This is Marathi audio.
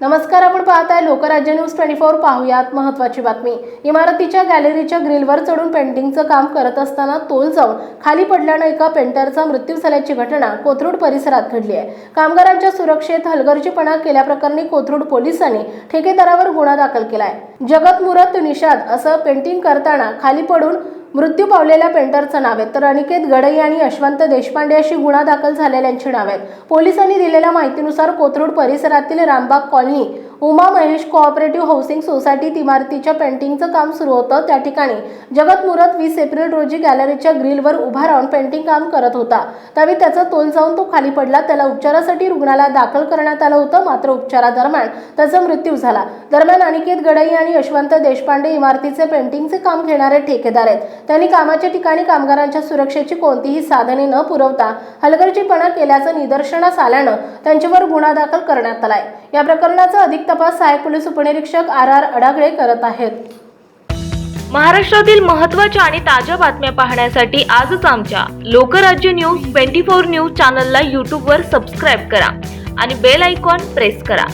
नमस्कार आपण पाहत आहे लोकराज्य न्यूज ट्वेंटी फोर पाहूयात महत्वाची बातमी. इमारतीच्या गॅलरीच्या ग्रिलवर चढून पेंटिंगचं काम करत असताना तोल जाऊन खाली पडल्यानं एका पेंटरचा मृत्यू झाल्याची घटना कोथरूड परिसरात घडली आहे. कामगारांच्या सुरक्षेत हलगर्जीपणा केल्याप्रकरणी कोथरूड पोलिसांनी ठेकेदारावर गुन्हा दाखल केला आहे जगत मुरत निषाद असं पेंटिंग करताना खाली पडून मृत्यू पावलेल्या पेंटरचं नाव आहे. तर अनिकेत गडई आणि यशवंत देशपांडे अशी गुन्हा दाखल झालेल्यांची नाव आहेत. पोलिसांनी दिलेल्या माहितीनुसार कोथरूड परिसरातील Rambag colony Uma Mahesh cooperative housing सोसायटीत इमारतीच्या पेंटिंगचं काम सुरू होतं. त्या ठिकाणी जगत मुरत वीस एप्रिल रोजी गॅलरीच्या ग्रिलवर उभा राहून पेंटिंग काम करत होता. त्यावेळी त्याचा तोल जाऊन तो खाली पडला. त्याला उपचारासाठी रुग्णालयात दाखल करण्यात आलं होतं. मात्र उपचारादरम्यान त्याचा मृत्यू झाला. दरम्यान अनिकेत गडई आणि यशवंत देशपांडे इमारतीचे पेंटिंगचे काम घेणारे ठेकेदार आहेत. त्यांनी कामाच्या ठिकाणी कामगारांच्या सुरक्षेची कोणतीही साधने न पुरवता हलगर्जीपणा केल्याचं निदर्शनास आल्यानं त्यांच्यावर गुन्हा दाखल करण्यात आलाय. या प्रकरणाचा अधिक तपास सहाय्यक पोलीस उपनिरीक्षक आर आर अडागळे करत आहेत. महाराष्ट्रातील महत्त्वाच्या आणि ताज्या बातम्या पाहण्यासाठी आजच आमच्या Lokrajya news twenty four news चॅनलला यूट्यूबवर सबस्क्राईब करा आणि बेल आयकॉन प्रेस करा.